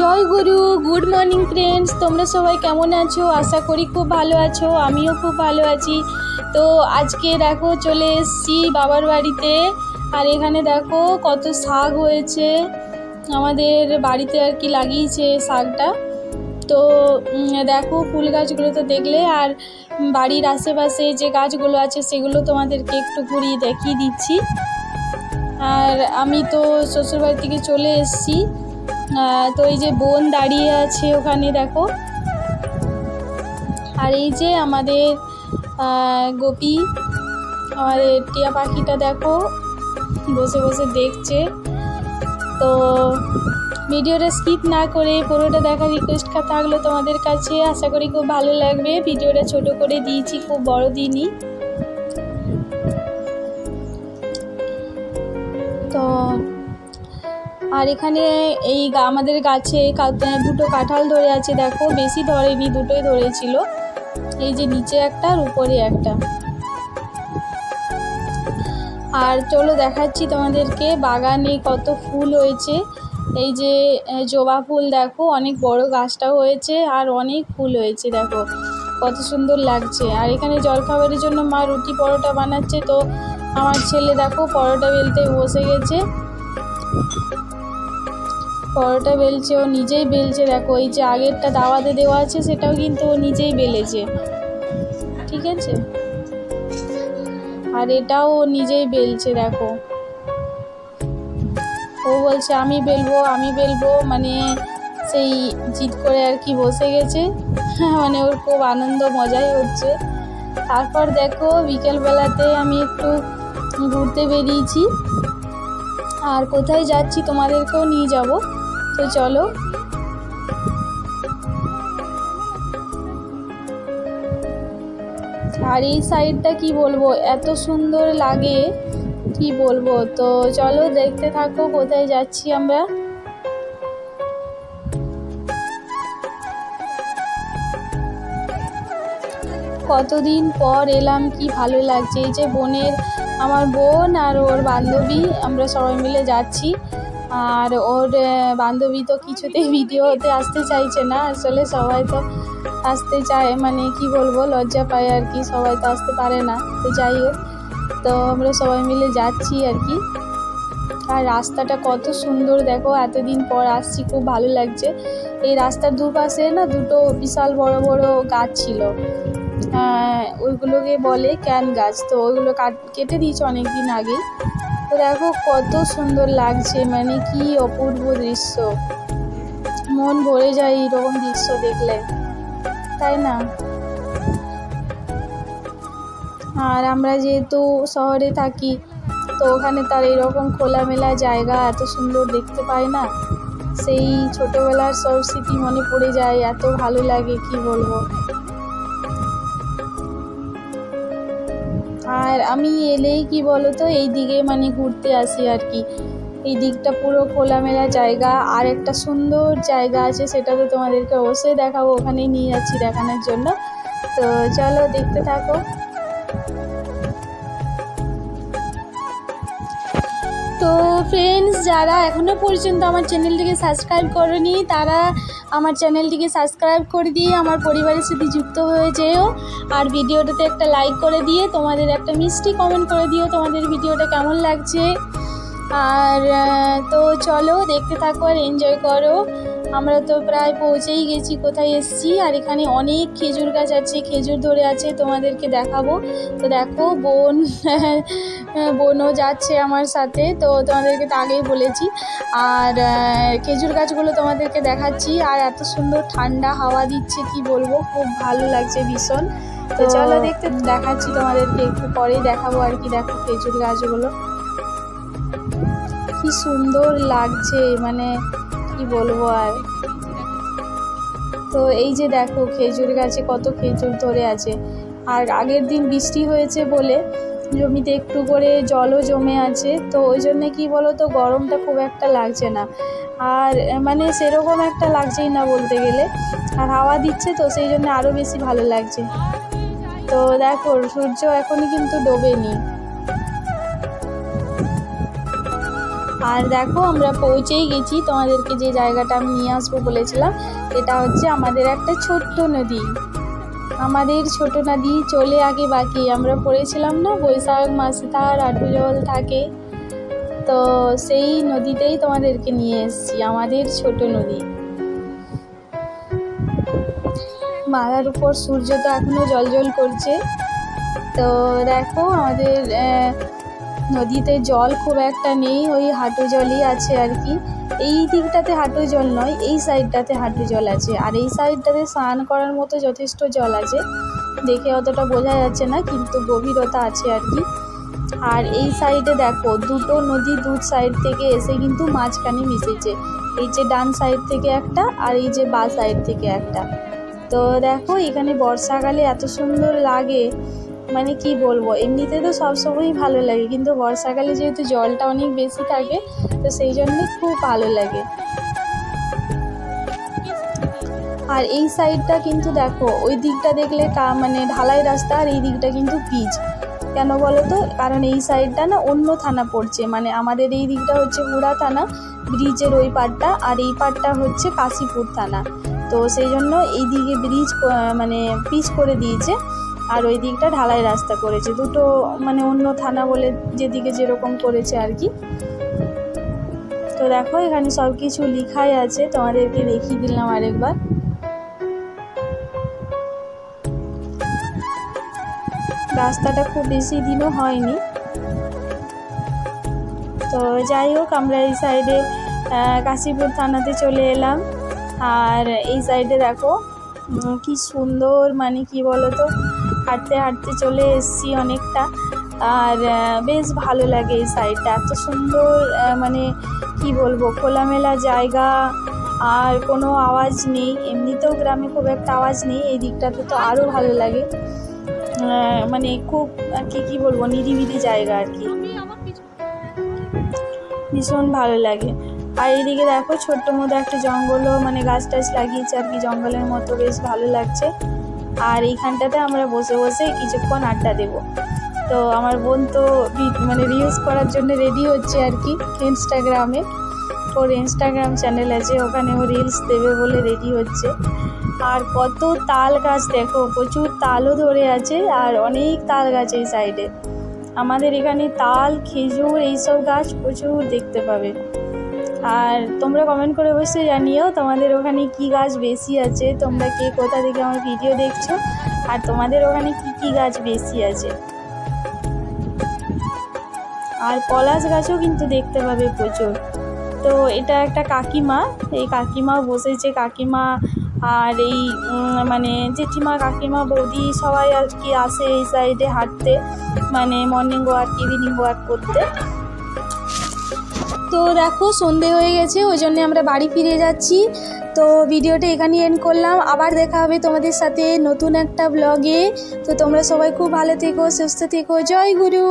জয় গুরু, good morning friends তোমরা সবাই কেমন আছো? আশা করি খুব ভালো আছো, আমিও খুব ভালো আছি। তো আজকে দেখো চলে এসেছি বাবার বাড়িতে। আর এখানে দেখো কত শাক হয়েছে। আমাদের বাড়িতে আর কি লাগিয়েছে শাকটা। তো দেখো ফুল গাছগুলো তো দেখলে, আর বাড়ির আশেপাশে যে গাছগুলো আছে সেগুলো তোমাদেরকে একটু ঘুরিয়ে দেখিয়ে দিচ্ছি। আর আমি তো শ্বশুরবাড়ি থেকে চলে এসেছি। তো এই যে বোন দাঁড়িয়ে আছে ওখানে, দেখো। আর এই যে আমাদের গোপী, আমাদের টিয়া পাখিটা, দেখো, বসে বসে দেখছে। তো ভিডিওটা স্কিপ না করে পুরোটা দেখার রিকোয়েস্ট থাকল তোমাদের কাছে আশা করি খুব ভালো লাগবে। ভিডিওটা ছোট করে দিয়েছি, খুব বড় দিনই তো আর এখানে এই আমাদের গাছে দুটো কাঁঠাল ধরে আছে, দেখো, বেশি ধরেনি, দুটোই ধরেছিল। এই যে নিচে একটা আর উপরে একটা। আর চলো দেখাচ্ছি তোমাদেরকে, বাগানে কত ফুল হয়েছে। এই যে জবা ফুল, দেখো, অনেক বড় গাছটা হয়েছে, আর অনেক ফুল হয়েছে, দেখো, কত সুন্দর লাগছে। আর এখানে জলখাবারের জন্য মা রুটি পরোটা বানাচ্ছে, তো আমার ছেলে, দেখো, পরোটা বেলতে বসে গেছে। পরোটা বেলছে, ও নিজেই বেলছে। দেখো, এই যে আগেরটা দাওয়াতে দেওয়া আছে, সেটাও কিন্তু ও নিজেই বেলেছে। ঠিক আছে? আর এটাও ও নিজেই বেলছে, দেখো। ও বলছে, আমি বেলবো আমি বেলবো। মানে সেই জিদ করে আর কি বসে গেছে। মানে ওর খুব আনন্দ, মজাই হচ্ছে। তারপর দেখো, বিকেলবেলাতে আমি একটু ঘুরতে বেরিয়েছি। আর কোথায় যাচ্ছি তোমাদেরকেও নিয়ে যাব। তো চলো। আর এই সাইডটা কি বলব? এত সুন্দর লাগে, কি বলব? তো চলো দেখতে থাকো, কোথায় যাচ্ছি আমরা। কতদিন পর এলাম, কি ভালো লাগছে। এই যে বোনের, আমার বোন আর ওর বান্ধবী, আমরা সবাই মিলে যাচ্ছি। আর ওর বান্ধবী তো কিছুতেই ভিডিও হতে আসতে চাইছে না। আসলে সবাই তো আসতে চায় মানে কি বলব, লজ্জা পায় আর কি, সবাই তো আসতে পারে না। তো যাই হোক, তো আমরা সবাই মিলে যাচ্ছি আর কি। আর রাস্তাটা কত সুন্দর, দেখো, এতদিন পর আসছি, খুব ভালো লাগছে। এই রাস্তার দুপাশে না দুটো বিশাল বড় বড় গাছ ছিল। ওইগুলোকে বলে ক্যান গাছ। তো ওইগুলো কাট কেটে দিয়েছে অনেক দিন আগেই। তো দেখো কত সুন্দর লাগছে মানে কি অপূর্ব দৃশ্য। মন ভরে যায় এইরকম দৃশ্য দেখলে। তাই না? আর আমরা যেহেতু শহরে থাকি, তো ওখানে তার এরকম খোলামেলা জায়গা এত সুন্দর দেখতে পাই না? সেই ছোটোবেলার সব স্মৃতি মনে পড়ে যায়, এত ভালো লাগে, কি বলব? আর আমি এলেই কি বলো তো এই দিকে মানে ঘুরতে আসি আর কি। এই দিকটা পুরো খোলামেলা জায়গা। আর একটা সুন্দর জায়গা আছে, সেটা তো তোমাদেরকে অবশ্যই দেখাবো। ওখানেই নিয়ে যাচ্ছি দেখানোর জন্য। তো চলো, দেখতে থাকো। তো ফ্রেন্ডস যারা এখনও পর্যন্ত আমার চ্যানেলটিকে সাবস্ক্রাইব করেনি, তারা আমার চ্যানেলটিকে সাবস্ক্রাইব করে দিয়ে আমার পরিবারের সাথে যুক্ত হয়ে যেও। আর ভিডিওটাতে একটা লাইক করে দিয়ে, তোমাদের একটা মিষ্টি কমেন্ট করে দিও, তোমাদের ভিডিওটা কেমন লাগছে। আর তো চলো, দেখতে থাকো আর এনজয় করো। আমরা তো প্রায় পৌঁছেই গেছি কোথায় এসেছি? আর এখানে অনেক খেজুর গাছ আছে খেজুর ধরে আছে তোমাদেরকে দেখাবো। তো দেখো বোন বোনও যাচ্ছে আমার সাথে। তো তোমাদেরকে তো আগেই বলেছি। আর খেজুর গাছগুলো তোমাদেরকে দেখাচ্ছি। আর এত সুন্দর ঠান্ডা হাওয়া দিচ্ছে কি বলব? খুব ভালো লাগছে ভীষণ। তো চলো দেখতে দেখাচ্ছি তোমাদেরকে একটু পরেই দেখাবো আর কি দেখো খেজুর গাছগুলো। কি সুন্দর লাগছে মানে কি বলব আর? তো এই যে দেখো খেজুর গাছে কত খেজুর ধরে আছে। আর আগের দিন বৃষ্টি হয়েছে বলে জমিতে একটু করে জলও জমে আছে। তো ওই জন্যে কী বলো তো গরমটা খুব একটা লাগছে না। আর মানে সেরকম একটা লাগছেই না বলতে গেলে। আর হাওয়া দিচ্ছে তো সেই জন্য আরও বেশি ভালো লাগছে। তো দেখো সূর্য এখনই কিন্তু ডোবেনি। আর দেখো, আমরা পৌঁছেই গেছি। তোমাদেরকে যে জায়গাটা আমি নিয়ে আসব বলেছিলাম, এটা হচ্ছে আমাদের একটা ছোট্ট নদী। আমাদের ছোট নদী চলে আগে বাকি। আমরা পড়েছিলাম না, বৈশাখ মাসে তার আটু জল থাকে। তো সেই নদীতেই তোমাদেরকে নিয়ে এসেছি, আমাদের ছোট নদী। মাথার উপর সূর্য তো এখনও জল জল করছে। তো দেখো, আমাদের নদীতে জল খুব একটা নেই, ওই হাঁটু জলই আছে আর কি। এই দিকটাতে হাঁটু জল নয়, এই সাইডটাতে হাঁটু জল আছে। আর এই সাইডটাতে স্নান করার মতো যথেষ্ট জল আছে। দেখে অতটা বোঝা যাচ্ছে না, কিন্তু গভীরতা আছে আর কি। আর এই সাইডে দেখো, দুটো নদী দু সাইড থেকে এসে কিন্তু মাঝখানে মিশেছে। এই যে ডান সাইড থেকে একটা আর এই যে বা সাইড থেকে একটা। তো দেখো, এখানে বর্ষাকালে এত সুন্দর লাগে। মানে কি বলব? এমনিতে তো সবসময়ই ভালো লাগে, কিন্তু বর্ষাকালে যেহেতু জলটা অনেক বেশি থাকে, তো সেই জন্য খুব ভালো লাগে। আর এই সাইডটা কিন্তু দেখো, ওই দিকটা দেখলে কা মানে ঢালাই রাস্তা আর এই দিকটা কিন্তু পিচ কেন বলো তো? কারণ এই সাইডটা না অন্য থানা পড়ছে মানে আমাদের এই দিকটা হচ্ছে হুড়া থানা, ব্রিজের ওই পাড়টা, আর এই পাড়টা হচ্ছে কাশীপুর থানা। তো সেই জন্য এই দিকে ব্রিজ মানে পিচ করে দিয়েছে। আর ওই দিকটা ঢালাই রাস্তা করেছে। দুটো মানে অন্য থানা বলে যেদিকে যেরকম করেছে আর কি। তো দেখো, এখানে সব কিছু লেখাই আছে, তোমাদেরকে দেখিয়ে দিলাম আরেকবার। রাস্তাটা খুব বেশি দিনও হয়নি। তো যাই হোক, আমরা এই সাইডে কাশীপুর থানাতে চলে এলাম। আর এই সাইডে দেখো কি সুন্দর মানে কি বলো তো হাঁটতে হাঁটতে চলে এসছি অনেকটা। আর বেশ ভালো লাগে এই সাইডটা এত সুন্দর মানে কি বলব, খোলামেলা জায়গা আর কোনো আওয়াজ নেই। এমনিতেও গ্রামে খুব একটা আওয়াজ নেই, এই দিকটাতে তো আরও ভালো লাগে। মানে খুব, আর কি, কী বলব, নিরিবিলি জায়গা আর কি। ভীষণ ভালো লাগে। আর এইদিকে দেখো ছোট্ট মতো একটা জঙ্গলও মানে গাছ টাছ লাগিয়েছে আর কি, জঙ্গলের মতো বেশ ভালো লাগছে। আর এইখানটাতে আমরা বসে বসে কিছুক্ষণ আড্ডা দেবো। তো আমার বোন তো মানে রিলস করার জন্য রেডি হচ্ছে আর কি ইনস্টাগ্রামে ওর ইনস্টাগ্রাম চ্যানেল আছে, ওখানে ও রিলস দেবে বলে রেডি হচ্ছে। আর কত তাল গাছ দেখো, প্রচুর তালও ধরে আছে আর অনেক তাল গাছ এই সাইডে আমাদের এখানে তাল, খেজুর, এইসব গাছ প্রচুর দেখতে পাবে। আর তোমরা কমেন্ট করে অবশ্যই জানিও তোমাদের ওখানে কি গাছ বেশি আছে, তোমরা কে কোথা থেকে আমার ভিডিও দেখছ, আর তোমাদের ওখানে কি কি গাছ বেশি আছে। আর পলাশ গাছও কিন্তু দেখতে পাবে প্রচুর। তো এটা একটা কাকিমা, এই কাকিমা বসেছে, কাকিমা আর এই মানে জেঠিমা, কাকিমা, বৌদি সবাই আর কি আসে এই সাইডে হাঁটতে মানে মর্নিং ওয়াক ইভিনিং ওয়াক করতে। তো দেখো, সন্ধে হয়ে গেছে, ওই জন্যে আমরা বাড়ি ফিরে যাচ্ছি। তো ভিডিওটা এখানেই এন্ড করলাম। আবার দেখা হবে তোমাদের সাথে নতুন একটা ব্লগে তো তোমরা সবাই খুব ভালো থেকো, সুস্থ থেকো। জয় গুরু!